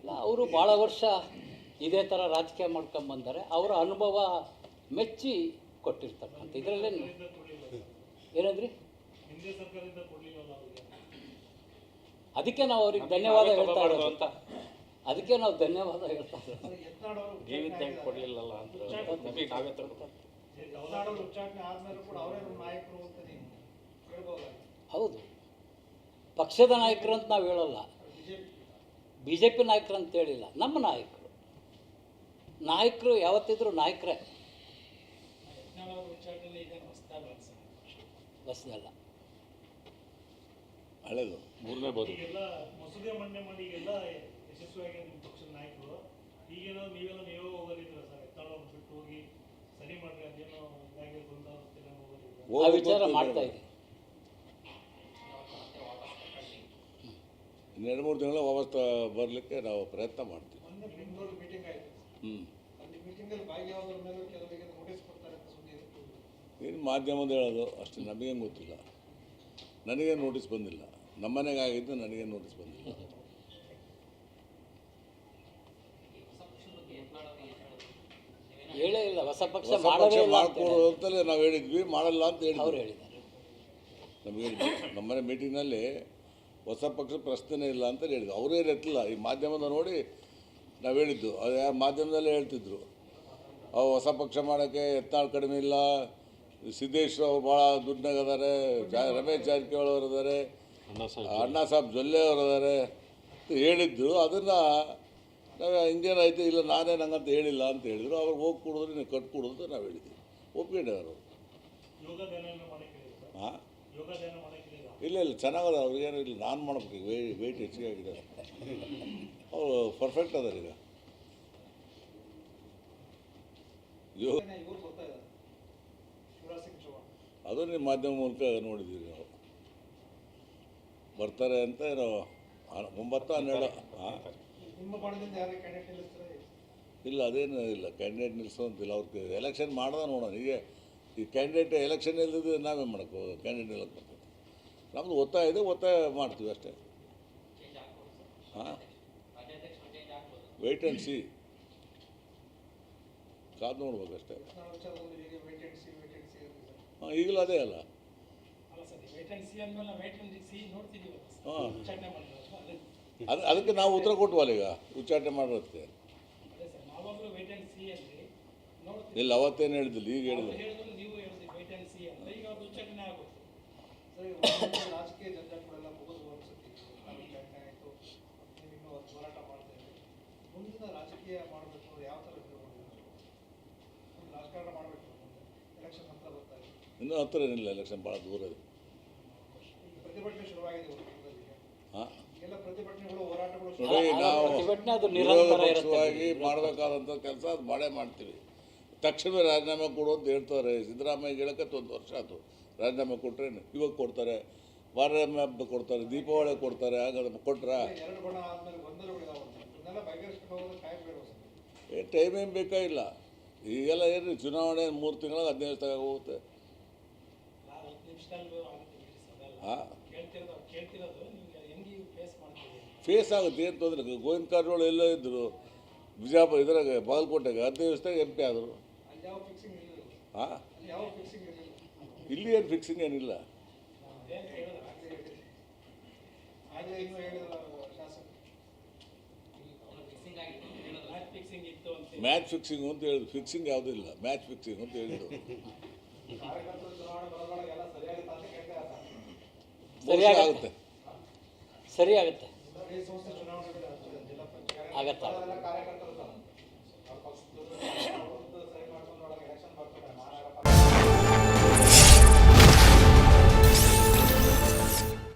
ಇಲ್ಲ ಅವರು ಭಾಳ ವರ್ಷ ಇದೇ ಥರ ರಾಜಕೀಯ ಮಾಡ್ಕೊಂಬಂದರೆ ಅವರ ಅನುಭವ ಮೆಚ್ಚಿ ಕೊಟ್ಟಿರ್ತಕ್ಕಂಥ ಇದರಲ್ಲೇನು? ಏನಂದ್ರಿ? ಹಿಂದೆ ಸರ್ಕಾರದಿಂದ ಕೊಡ್ಲಿಲ್ಲವಲ್ಲ ಅದಕ್ಕೆ ನಾವು ಅವ್ರಿಗೆ ಧನ್ಯವಾದ ಹೇಳ್ತಾ ಇರೋದು. ಅಂತ. ಅದಕ್ಕೆ ನಾವು ಧನ್ಯವಾದ ಹೇಳ್ತಾ ಇರೋದು. ಜೀವಿತ ಕೊಡ್ಲಿಲ್ಲಲ್ಲ ಅಂತ ನಮಗೆ ನಾವೇ ತಗೊಂಡು ತಮಿಳ್ನಾಡಲ್ಲಿ ಉಚ್ಚಾಟನೆ ಆದ್ಮೇಲೂ ಕೂಡ ಅವರೇ ನಮ್ಮ ಅಂತ ನೀವು ಹೌದು. ಪಕ್ಷದ ನಾಯಕರು ಅಂತ ನಾವು ಹೇಳಲ್ಲ. ಬಿ ಜೆ ಪಿ ನಾಯಕರು ಅಂತ ಹೇಳಿಲ್ಲ ನಮ್ಮ ನಾಯಕರು. ನಾಯಕರು ಯಾವತ್ತಿದ್ರು ನಾಯಕರೇ. ಬಸ್ನಲ್ಲ ಹಳೆದು. ಮೂರನೇ ಬೋದು ಈಗೆಲ್ಲ ಮಸೂದೆ ಮಂಡನೆ ಮಾಡಿ ಈಗೆಲ್ಲ ಯಶಸ್ವಿಯಾಗಿ ನಿಮ್ಮ ಪಕ್ಷದ ನಾಯಕರು ಈಗೇನೋ ನೀವೆಲ್ಲ ನೀವೇ ಹೋಗೋದಿದ್ರ ಸರ್? ಎತ್ತಾಳ ಬಿಟ್ಟು ಹೋಗಿ ಸರಿ ಮಾಡ್ರಿ ಅದೇನೋ ಇದಾಗಿ ಅಂತ ಆ ವಿಚಾರ ಮಾಡ್ತಾ ಇದ್ದೀವಿ ಇನ್ನೆರಡು ಮೂರು ತಿಂಗಳು ವಾಪಸ್ ಬರಲಿಕ್ಕೆ ನಾವು ಪ್ರಯತ್ನ ಮಾಡ್ತೀವಿ. ಮೊನ್ನೆ ಬೆಂಗಳೂರು ಮೀಟಿಂಗ್ ಆಯಿತು. ಹ್ಞೂ ಏನು ಮಾಧ್ಯಮದ ಹೇಳೋದು ಅಷ್ಟು ನಮಗೇನು ಗೊತ್ತಿಲ್ಲ. ನನಗೆ ನೋಟಿಸ್ ಬಂದಿಲ್ಲ. ನಮ್ಮನೆಗೆ ಆಗಿದ್ದು ನನಗೆ ನೋಟಿಸ್ ಬಂದಿಲ್ಲ. ಹೇಳೇ ಇಲ್ಲ ಹೊಸ ಪಕ್ಷ ಅಂತ ಅಂತಲೇ ನಾವು ಹೇಳಿದ್ವಿ ಮಾಡಲ್ಲ ಅಂತ ಅವ್ರು ಹೇಳಿದ್ವಿ. ಹೇಳಿದ್ದಾರೆ ನಮಗೆ ನಮ್ಮನೆ ಮೀಟಿಂಗ್ನಲ್ಲಿ ಹೊಸ ಪಕ್ಷ ಪ್ರಶ್ನೆ ಇಲ್ಲ ಅಂತ ಹೇಳಿದ್ರು. ಅವರೇ ಎತ್ತಲ್ಲ ಈ ಮಾಧ್ಯಮದ ನೋಡಿ ನಾವು ಹೇಳಿದ್ದು. ಅದು ಯಾ- ಮಾಧ್ಯಮದಲ್ಲೇ ಹೇಳ್ತಿದ್ರು. ಅವು ಹೊಸ ಪಕ್ಷ ಮಾಡೋಕ್ಕೆ ಎತ್ತಾಳು ಕಡಿಮೆ ಇಲ್ಲ. ಸಿದ್ದೇಶ್ವರ ಅವ್ರು ಭಾಳ ದುಡ್ಡಾಗದಾರೆ ಜಾ ರಮೇಶ್ ಜಾರಕಿಹೊಳಿ ಅವರು ಇದ್ದಾರೆ ಅಣ್ಣ ಸಾಹೇಬ್ ಅಣ್ಣಾ ಸಾಹೇಬ್ ಜೊಲ್ಲೆ ಅವರು ಇದ್ದಾರೆ ಅಂತ ಹೇಳಿದ್ದು ಅದನ್ನು ನಾವು ಹಿಂಗೇನಾಯ್ತು ಇಲ್ಲ ನಾನೇ ನಂಗಂತ ಹೇಳಿಲ್ಲ ಅಂತ ಹೇಳಿದ್ರು. ಅವ್ರು ಹೋಗಿ ಕೊಡಿದ್ರೆ ನೀವು ಕಟ್ ಅಂತ ನಾವು ಹೇಳಿದ್ವಿ ಒಪ್ಪಿಕೊಂಡವರು ಹೇಳಿದ್ರು? ಹಾಂ ಇಲ್ಲ ಇಲ್ಲ, ಚೆನ್ನಾಗದ, ಅವ್ರಿಗೇನು ಇಲ್ಲ, ನಾನು ಮಾಡ್ಬೇಕು ಈಗ ವೇ ವೇಟ್ ಹೆಚ್ಚಿಗೆ ಆಗಿದೆ ಅವರು ಪರ್ಫೆಕ್ಟ್ ಅದಾರ ಈಗ. ಅದು ನಿಮ್ಮ ಮಾಧ್ಯಮ ಮೂಲಕ ನೋಡಿದ್ದೀವಿ ನಾವು. ಬರ್ತಾರೆ ಅಂತ ಏನೋ ಒಂಬತ್ತು ಹನ್ನೆರಡು ಇಲ್ಲ, ಅದೇನು ಇಲ್ಲ ಕ್ಯಾಂಡಿಡೇಟ್ ನಿಲ್ಲಿಸೋಂತಿಲ್ಲ ಅವ್ರಿಗೆ ಎಲೆಕ್ಷನ್ ಮಾಡ್ದ ನೋಡೋಣ ಈಗ ಈ ಕ್ಯಾಂಡಿಡೇಟ್ ಎಲೆಕ್ಷನ್ ಇಲ್ದಿದ್ದು ನಾವೇ ಮಾಡಕ್ಕೆ ಕ್ಯಾಂಡಿಡೇಟ್ ಬರ್ತದೆ ನಮ್ಮದು ಒತ್ತಾಯ ಇದೆ, ಒತ್ತಾಯ ಮಾಡ್ತೀವಿ ಅಷ್ಟೇ. ಹಾಂ? ವೆಯ್ಟ್ ಆ್ಯಂಡ್ ಸಿ ಕಾದು ನೋಡ್ಬೇಕು ಅಷ್ಟೇ. ಹಾಂ, ಈಗಲೂ ಅದೇ ಅಲ್ಲ. ಹಾಂ. ಅದು, ಅದಕ್ಕೆ ನಾವು ಉತ್ತರ ಕೊಟ್ವಲ್ಲ ಈಗ, ಉಚ್ಚಾಟನೆ ನೋಡ್ತೀವಿ ಇಲ್ಲ, ಅವತ್ತೇನು ಹೇಳಿದಿಲ್ಲ ಈಗ ಹೇಳಿದ್ರು ಹೇಳಿದ್ರು ನೀವು ಹೇಳಿದ್ರಿ ವೇಟ್ ಅಂಡ್ ಸಿ ಅಂತ ಈಗ ಅದು ಉಚ್ಚಾಟನೆ ಆಗುತ್ತೆ ಸರ್ ರಾಜಕೀಯ ಜಂಜಾಟಗಳೆಲ್ಲ ಮುಗಿದು ಅನ್ಸುತ್ತೆ ಉಚ್ಚಾಟನೆ ಆಯಿತು ಇನ್ನೂ ಅದು ಹೋರಾಟ ಮಾಡ್ತಾ ಇದ್ದೀವಿ ಮುಂದಿನ ರಾಜಕೀಯ ಮಾಡಬೇಕು ಅಂದ್ರೆ ಯಾವ ಥರ? ರಾಜಕಾರಣ ಮಾಡಬೇಕು ಎಲೆಕ್ಷನ್ ಹತ್ರ ಬರ್ತಾ ಇದೆ. ಇನ್ನೂ ಹತ್ತಿರ ಏನಿಲ್ಲ ಎಲೆಕ್ಷನ್ ಭಾಳ ದೂರ ಇದೆ. ಪ್ರತಿಭಟನೆ ಶುರುವಾಗಿದೆ ಹಾಂ? ಎಲ್ಲ ಪ್ರತಿಭಟನೆಗಳು ಹೋರಾಟಗಳು ನೋಡಿ ನಾವು ಪ್ರತಿಭಟನೆ ಅದು ವಿರೋಧ ನಿರಂತರ ಇರುತ್ತೆ. ಪಕ್ಷವಾಗಿ ಮಾಡಬೇಕಾದಂಥ ಕೆಲಸ ಅದು ಮಾಡೇ ಮಾಡ್ತೀವಿ. ತಕ್ಷಣವೇ ರಾಜೀನಾಮೆ ಕೊಡು ಅಂತ ಹೇಳ್ತಾರೆ. ಸಿದ್ದರಾಮಯ್ಯ ಹೇಳಕ್ಕೆ ಒಂದು ವರ್ಷ ಆಯ್ತು. ರಾಜೀನಾಮೆ ಕೊಟ್ಟರೆ ಇವಾಗ ಕೊಡ್ತಾರೆ. ಹಬ್ಬ ಕೊಡ್ತಾರೆ ದೀಪಾವಳಿ ಕೊಡ್ತಾರೆ ಹಾಗಾದ್ರೆ ಕೊಟ್ರ? ಏ ಟೈಮ್ ಏನು ಬೇಕಾಗಿಲ್ಲ ಈಗೆಲ್ಲ ಏನು ಚುನಾವಣೆ ಮೂರು ತಿಂಗಳ ಹದಿನೈದು ತಗ ಹೋಗುತ್ತೆ. ಹಾಂ? ಫೇಸ್ ಆಗುತ್ತೆ ಏನು ತೊಂದರೆ ಗೋವಿಂದ ಕಾರಜೋಳ ಎಲ್ಲೋ ಇದ್ದರು ಬಿಜಾಪುರ ಇದ್ರಾಗ ಬಾಗಲಕೋಟೆಗೆ ಹದಿನೈದು ವರ್ಷದಾಗ ಎಂ ಪಿ ಆದರು. ಹಾಂ? ಇಲ್ಲಿ ಏನು ಫಿಕ್ಸಿಂಗ್ ಏನಿಲ್ಲ ಏನು ಹೇಳಿದ್ರು ಆಗಲೇ ಹೇಳಿದ್ರು ಹೇಳಿದ್ರು ಮ್ಯಾಚ್ ಫಿಕ್ಸಿಂಗ್ ಅಂತ ಹೇಳಿದ್ರು ಫಿಕ್ಸಿಂಗ್ ಯಾವುದೂ ಇಲ್ಲ. ಮ್ಯಾಚ್ ಫಿಕ್ಸಿಂಗ್ ಅಂತ ಹೇಳಿದ್ರು ಸರಿಯಾಗಿ ಆಗುತ್ತೆ. ಸರಿ ಆಗುತ್ತೆ ಆಗತ್ತೆ.